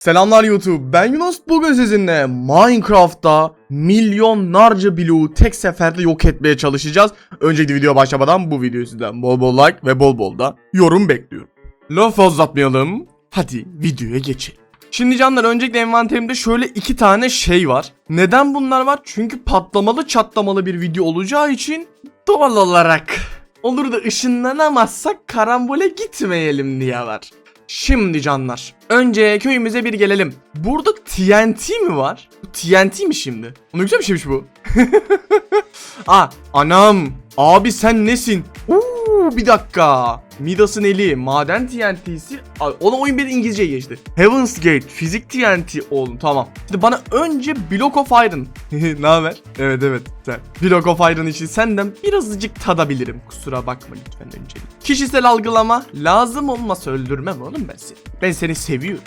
Selamlar YouTube. Ben Yunus. Bugün sizinle Minecraft'ta milyonlarca bloğu tek seferde yok etmeye çalışacağız. Öncelikle video başlamadan bu videoyu sizden bol bol like ve bol bol da yorum bekliyorum. Laf uzatmayalım. Hadi videoya geçelim. Şimdi canlar öncelikle envanterimde şöyle iki tane şey var. Neden bunlar var? Çünkü patlamalı çatlamalı bir video olacağı için doğal olarak olur da ışınlanamazsak karambole gitmeyelim diye var. Şimdi canlar. Önce köyümüze bir gelelim. Burada TNT mi var? Bu TNT mi şimdi? Ne güzel bir şeymiş bu. Aa anam. Abi sen nesin? Uuu bir dakika. Midas'ın eli, maden TNT'si. Ona oyun bir İngilizce geçti. Heaven's Gate, fizik TNT oğlum tamam. Şimdi bana önce Block of Iron. ne haber? Evet evet sen. Block of Iron için senden birazcık tadabilirim. Kusura bakma lütfen öncelik. Kişisel algılama lazım olmasa öldürmem oğlum ben seni. Ben seni seviyorum.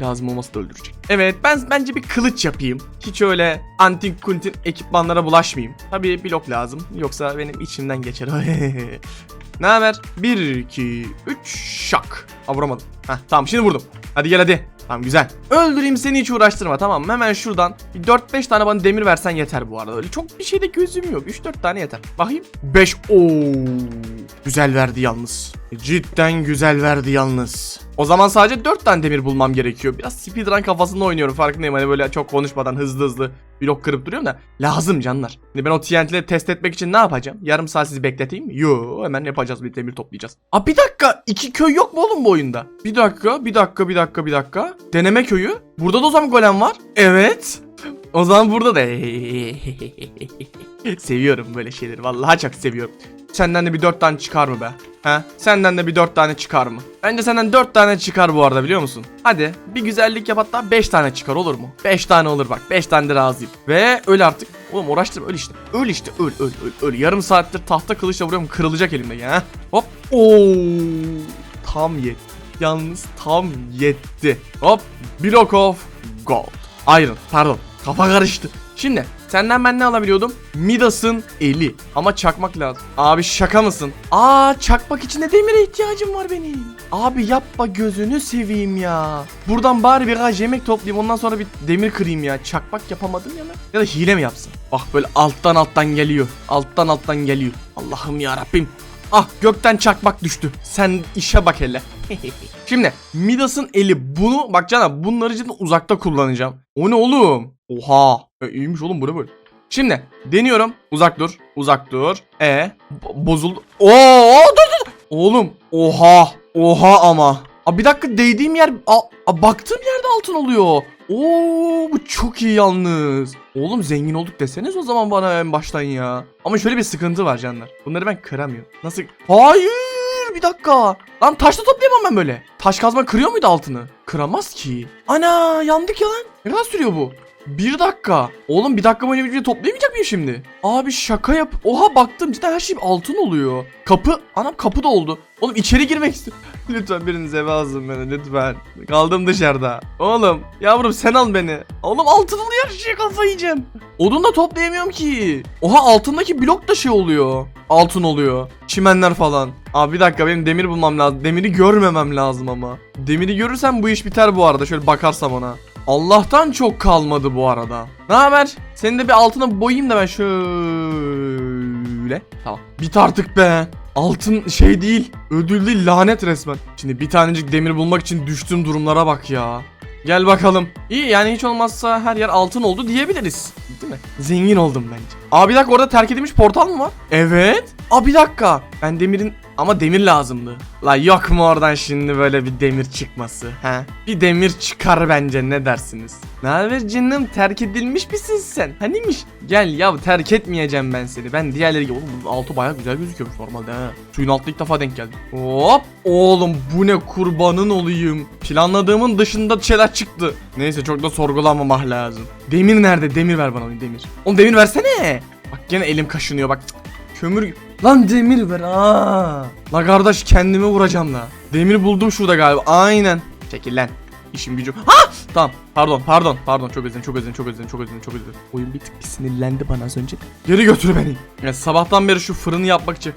Lazım olması da öldürecek. Evet ben bence bir kılıç yapayım. Hiç öyle antin kuntin ekipmanlara bulaşmayayım. Tabii blok lazım. Yoksa benim içimden geçer. ne haber? 1, 2, 3 şak. Aa vuramadım. Heh, tamam şimdi vurdum. Hadi gel hadi. Tamam güzel. Öldüreyim seni hiç uğraştırma tamam mı? Hemen şuradan bir 4-5 tane bana demir versen yeter bu arada. Öyle çok bir şeyde gözüm yok. 3-4 tane yeter. Bakayım. 5. Oo. Güzel verdi yalnız. Cidden güzel verdi yalnız. O zaman sadece 4 tane demir bulmam gerekiyor. Biraz speedrun kafasında oynuyorum farkındayım. Hani böyle çok konuşmadan hızlı hızlı blok kırıp duruyorum da. Lazım canlar. Şimdi ben o TNT'leri test etmek için ne yapacağım? Yarım saat sizi bekleteyim mi? Yo hemen yapacağız bir demir toplayacağız. Aa bir dakika. iki köy yok mu oğlum bu oyunda? Bir dakika, bir dakika, bir dakika, bir dakika. Deneme köyü. Burada da o zaman golem var. Evet. O zaman burada da seviyorum böyle şeyleri. Vallahi çok seviyorum. Senden de bir dört tane çıkar mı be? He? Senden de bir dört tane çıkar mı? Bence senden dört tane çıkar bu arada biliyor musun? Hadi bir güzellik yap hatta beş tane çıkar olur mu? Beş tane olur bak. Beş tane de razıyım. Ve öl artık. Oğlum uğraştırma öl işte. Öl işte öl öl öl öl. Yarım saattir tahta kılıçla vuruyorum kırılacak elimde ya. Hop. Oo. Tam yetti. Yalnız tam yetti. Hop. Block of gold. Iron. Pardon. Kafa karıştı. Şimdi senden ben ne alabiliyordum? Midas'ın eli. Ama çakmak lazım. Abi şaka mısın? Aa çakmak için de demire ihtiyacım var benim. Abi yapma gözünü seveyim ya. Buradan bari birkaç yemek toplayayım ondan sonra bir demir kırayım ya. Çakmak yapamadım ya ben. Ya da hile mi yapsın? Bak böyle alttan alttan geliyor. Alttan alttan geliyor. Allah'ım ya Rabbim. Ah gökten çakmak düştü. Sen işe bak hele. Şimdi Midas'ın eli bunu bak cana bunları cidden uzakta kullanacağım. O ne oğlum? Oha. E, iyiymiş oğlum bu ne böyle? Şimdi deniyorum. Uzak dur. Uzak dur. E bo- bozuldu. Oo dur dur. Oğlum oha. Oha ama. Aa, bir dakika değdiğim yer a, a, baktığım yerde altın oluyor. Oo bu çok iyi yalnız. Oğlum zengin olduk deseniz o zaman bana en baştan ya. Ama şöyle bir sıkıntı var canlar. Bunları ben kıramıyorum. Nasıl? Hayır bir dakika. Lan taşla toplayamam ben böyle. Taş kazma kırıyor muydu altını? Kıramaz ki. Ana yandık ya lan. Ne kadar sürüyor bu? Bir dakika. Oğlum bir dakika boyunca bir şey toplayamayacak mıyım şimdi? Abi şaka yap. Oha baktım cidden her şey altın oluyor. Kapı. Anam kapı da oldu. Oğlum içeri girmek istiyorum. lütfen biriniz eve alsın beni lütfen. Kaldım dışarıda. Oğlum yavrum sen al beni. Oğlum altın oluyor her şeye kafayı yiyeceğim. Odun da toplayamıyorum ki. Oha altındaki blok da şey oluyor. Altın oluyor. Çimenler falan. Abi bir dakika benim demir bulmam lazım. Demiri görmemem lazım ama. Demiri görürsem bu iş biter bu arada. Şöyle bakarsam ona. Allah'tan çok kalmadı bu arada. Ne haber? Seni de bir altına boyayayım da ben şöyle. Tamam. Bit artık be. Altın şey değil. Ödül değil lanet resmen. Şimdi bir tanecik demir bulmak için düştüğüm durumlara bak ya. Gel bakalım. İyi yani hiç olmazsa her yer altın oldu diyebiliriz. Değil mi? Zengin oldum bence. Aa bir dakika orada terk edilmiş portal mı var? Evet. Aa bir dakika. Ben demirin ama demir lazımdı. La yok mu oradan şimdi böyle bir demir çıkması? He? Bir demir çıkar bence ne dersiniz? Ne haber canım terk edilmiş misin sen? Hanimiş? Gel ya terk etmeyeceğim ben seni. Ben diğerleri gibi. Oğlum altı baya güzel gözüküyormuş normalde ha. Suyun altında ilk defa denk geldim. Hop. Oğlum bu ne kurbanın olayım. Planladığımın dışında şeyler çıktı. Neyse çok da sorgulamamak lazım. Demir nerede? Demir ver bana demir. Oğlum demir versene. Bak gene elim kaşınıyor bak. Kömür. Lan demir ver aa. La kardeş kendimi vuracağım la. Demir buldum şurada galiba. Aynen. Çekil lan. İşim gücüm. Ha! Tamam. Pardon, pardon, pardon. Çok özledim, çok özledim, çok özledim, çok özledim, çok özledim. Oyun bir tık bir sinirlendi bana az önce. Geri götür beni. Ya sabahtan beri şu fırını yapmak için.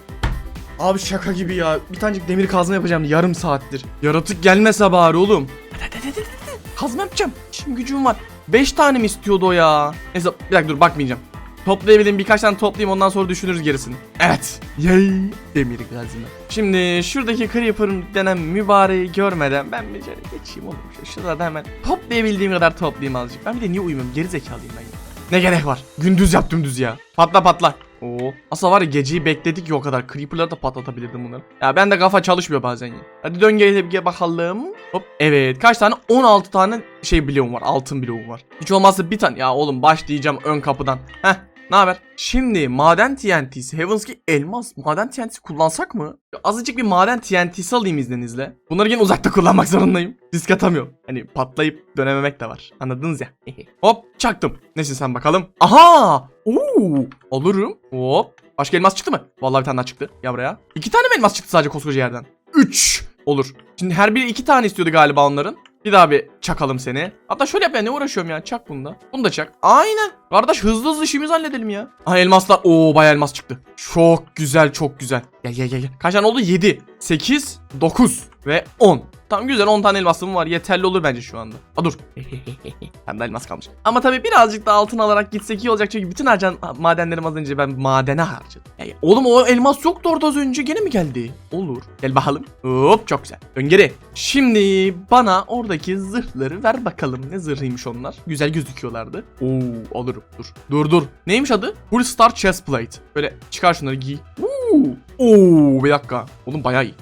Abi şaka gibi ya. Bir tanecik demir kazma yapacağım yarım saattir. Yaratık gelmese bari oğlum. Hadi hadi hadi hadi. kazma yapacağım. İşim gücüm var. 5 tane mi istiyordu o ya? Neyse bir dakika dur bakmayacağım. Toplayabileyim birkaç tane toplayayım ondan sonra düşünürüz gerisini. Evet. Yay. Demir gazına. Şimdi şuradaki Creeper'ın denen mübareği görmeden ben bir şöyle geçeyim oğlum. Şu- Şurada hemen toplayabildiğim kadar toplayayım azıcık. Ben bir de niye uyumuyorum? Geri zekalıyım ben ya. Ne gerek var? Gündüz yap dümdüz ya. Patla patla. Oo. Aslında var ya geceyi bekledik ya o kadar. Creeper'ları da patlatabilirdim bunları. Ya ben de kafa çalışmıyor bazen ya. Hadi dön gel gel bakalım. Hop. Evet. Kaç tane? 16 tane şey bloğum var. Altın bloğum var. Hiç olmazsa bir tane. Ya oğlum başlayacağım ön kapıdan. Heh. Ne haber? Şimdi maden TNT'si, Heavens Gate elmas maden TNT'si kullansak mı? Azıcık bir maden TNT'si alayım izninizle. Bunları yine uzakta kullanmak zorundayım. Risk atamıyorum. Hani patlayıp dönememek de var. Anladınız ya. Hop çaktım. Nesin sen bakalım? Aha! Oo! Alırım. Hop. Başka elmas çıktı mı? Vallahi bir tane daha çıktı. Ya buraya. İki tane mi elmas çıktı sadece koskoca yerden? Üç. Olur. Şimdi her biri iki tane istiyordu galiba onların. Bir daha bir çakalım seni. Hatta şöyle yap ya ne uğraşıyorum ya. Çak bunu da. Bunu da çak. Aynen. Kardeş hızlı hızlı işimizi halledelim ya. Aha elmaslar. Oo bayağı elmas çıktı. Çok güzel çok güzel. Gel gel gel. gel. Kaç tane oldu? 7, 8, 9 ve 10. Tamam güzel 10 tane elmasım var. Yeterli olur bence şu anda. Aa dur. Hem de elmas kalmış. Ama tabii birazcık daha altın alarak gitsek iyi olacak. Çünkü bütün harcan madenlerim az önce ben madene harcadım. Ya, ya, oğlum o elmas yoktu orada az önce. Gene mi geldi? Olur. Gel bakalım. Hop çok güzel. Dön geri. Şimdi bana oradaki zırhları ver bakalım. Ne zırhıymış onlar? Güzel gözüküyorlardı. Oo alırım. Dur. Dur dur. Neymiş adı? Full Star Chestplate. Böyle çıkar şunları giy. Oo. Oo bir dakika. Oğlum bayağı iyi.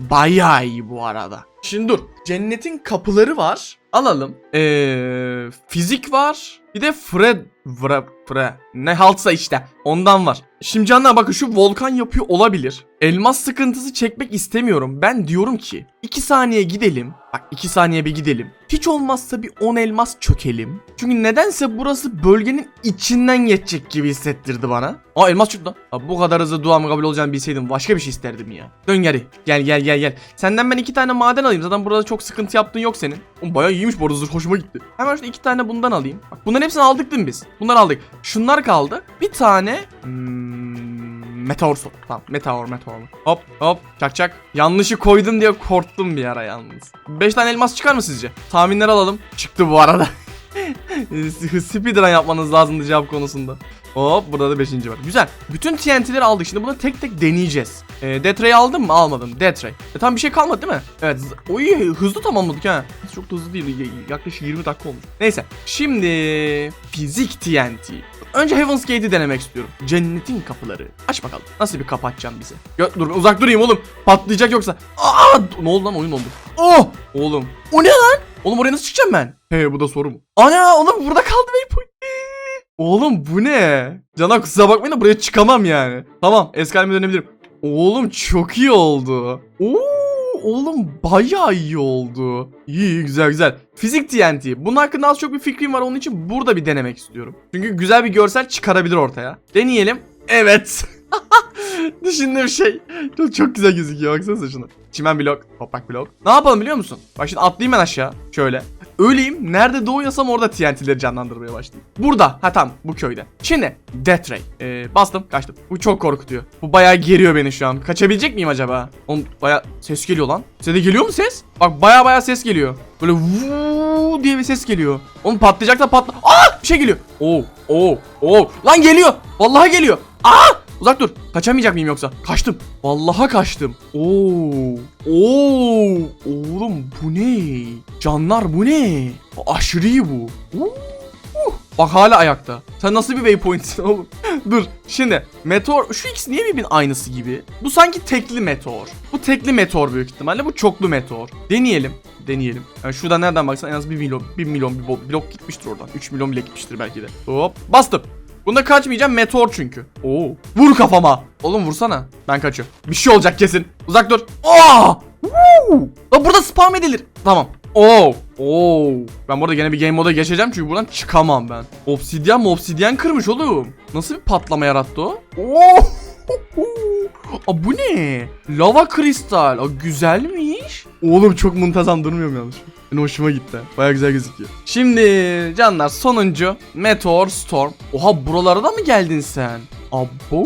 Bayağı iyi bu arada. Şimdi dur. Cennetin kapıları var. Alalım. Ee, fizik var. Bir de Fred Vre, Fre. Ne haltsa işte. Ondan var. Şimdi canlar bakın şu volkan yapıyor olabilir. Elmas sıkıntısı çekmek istemiyorum. Ben diyorum ki 2 saniye gidelim. Bak 2 saniye bir gidelim. Hiç olmazsa bir 10 elmas çökelim. Çünkü nedense burası bölgenin içinden geçecek gibi hissettirdi bana. Aa elmas çıktı. Abi bu kadar hızlı duam kabul olacağını bilseydim başka bir şey isterdim ya. Dön geri. Gel gel gel gel. Senden ben iki tane maden alayım. Zaten burada çok sıkıntı yaptığın yok senin. Oğlum bayağı iyiymiş bu arada hoşuma gitti. Hemen şurada iki tane bundan alayım. Bak bunların hepsini aldık değil mi biz? Bunları aldık. Şunlar kaldı. Bir tane hmm, meteor sok. Tamam meteor meteor. Hop hop çak çak. Yanlışı koydum diye korktum bir ara yalnız. 5 tane elmas çıkar mı sizce? Tahminler alalım. Çıktı bu arada. Speedrun yapmanız lazımdı cevap konusunda. Hop burada da 5. var. Güzel. Bütün TNT'leri aldık. Şimdi bunu tek tek deneyeceğiz. E, Death Ray'i aldın mı? Almadım. Death Ray. E, tam bir şey kalmadı değil mi? Evet. Oy hızlı tamamladık ha. Çok da hızlı değil. Yaklaşık 20 dakika olmuş. Neyse. Şimdi fizik TNT. Önce Heaven's Gate'i denemek istiyorum. Cennetin kapıları. Aç bakalım. Nasıl bir kapı açacaksın bize? Dur uzak durayım oğlum. Patlayacak yoksa. Aa! Ne oldu lan oyun oldu. Oh! Oğlum. O ne lan? Oğlum oraya nasıl çıkacağım ben? He bu da soru mu? Ana oğlum burada kaldı waypoint. Oğlum bu ne? Cana kusura bakmayın da buraya çıkamam yani. Tamam eski halime dönebilirim. Oğlum çok iyi oldu. Oo, oğlum bayağı iyi oldu. İyi iyi, güzel güzel. Fizik TNT. Bunun hakkında az çok bir fikrim var onun için burada bir denemek istiyorum. Çünkü güzel bir görsel çıkarabilir ortaya. Deneyelim. Evet. Düşündüğüm şey. Çok, çok güzel gözüküyor baksana şuna. Çimen blok, toprak blok. Ne yapalım biliyor musun? Bak şimdi atlayayım ben aşağı. Şöyle. Öleyim. Nerede doğuyorsam orada TNT'leri canlandırmaya başlayayım. Burada. Ha tamam bu köyde. Şimdi Death Ray. Ee, bastım kaçtım. Bu çok korkutuyor. Bu bayağı geriyor beni şu an. Kaçabilecek miyim acaba? Oğlum bayağı ses geliyor lan. Size de geliyor mu ses? Bak bayağı bayağı ses geliyor. Böyle vuuu diye bir ses geliyor. Oğlum patlayacak da patla. Aa bir şey geliyor. Oo oo oo. Lan geliyor. Vallahi geliyor. Aa Uzak dur. Kaçamayacak mıyım yoksa? Kaçtım. Vallaha kaçtım. Oo. Oo. Oğlum bu ne? Canlar bu ne? Aşırı bu. Oo. Bak hala ayakta. Sen nasıl bir waypoint'sin oğlum? Dur. Şimdi meteor şu ikisi niye birbirinin aynısı gibi? Bu sanki tekli meteor. Bu tekli meteor büyük ihtimalle. Bu çoklu meteor. Deneyelim. Deneyelim. Yani şurada nereden baksan en az 1 milyon 1 milyon bir blok gitmiştir oradan. 3 milyon bile gitmiştir belki de. Hop bastım. Bunda kaçmayacağım meteor çünkü. Oo. Vur kafama. Oğlum vursana. Ben kaçıyorum. Bir şey olacak kesin. Uzak dur. Aa! Woo! Lan burada spam edilir. Tamam. Oo. Oo. Ben burada gene bir game moda geçeceğim çünkü buradan çıkamam ben. Obsidyen mi obsidyen kırmış oğlum. Nasıl bir patlama yarattı o? Oo. Aa, bu ne? Lava kristal. Aa, güzelmiş. Oğlum çok muntazam durmuyor mu yanlış? Benim hoşuma gitti. Baya güzel gözüküyor. Şimdi canlar sonuncu Meteor Storm. Oha buralara da mı geldin sen? Abo.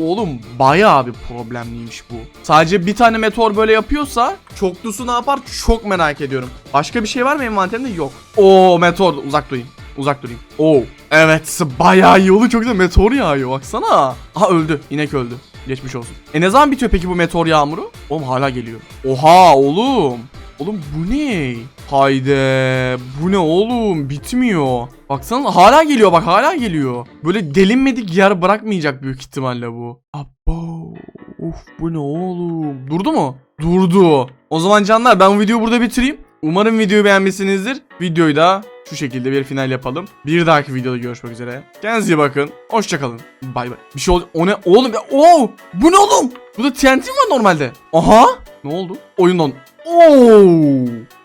oğlum bayağı bir problemliymiş bu. Sadece bir tane meteor böyle yapıyorsa çoklusu ne yapar çok merak ediyorum. Başka bir şey var mı envanterimde? Yok. Oo meteor uzak durayım. Uzak durayım. Oo. Evet bayağı iyi oldu çok güzel meteor yağıyor baksana. Aha öldü. İnek öldü. Geçmiş olsun. E ne zaman bitiyor peki bu meteor yağmuru? Oğlum hala geliyor. Oha oğlum. Oğlum bu ne? Hayde. Bu ne oğlum? Bitmiyor. Baksana hala geliyor bak hala geliyor. Böyle delinmedik yer bırakmayacak büyük ihtimalle bu. Abo. Of bu ne oğlum? Durdu mu? Durdu. O zaman canlar ben bu videoyu burada bitireyim. Umarım videoyu beğenmişsinizdir. Videoyu da şu şekilde bir final yapalım. Bir dahaki videoda görüşmek üzere. Kendinize iyi bakın. Hoşçakalın. Bay bay. Bir şey oldu. O ne? Oğlum ya. Oo! Bu ne oğlum? Burada TNT mi var normalde? Aha! Ne oldu? Oyundan. Oo!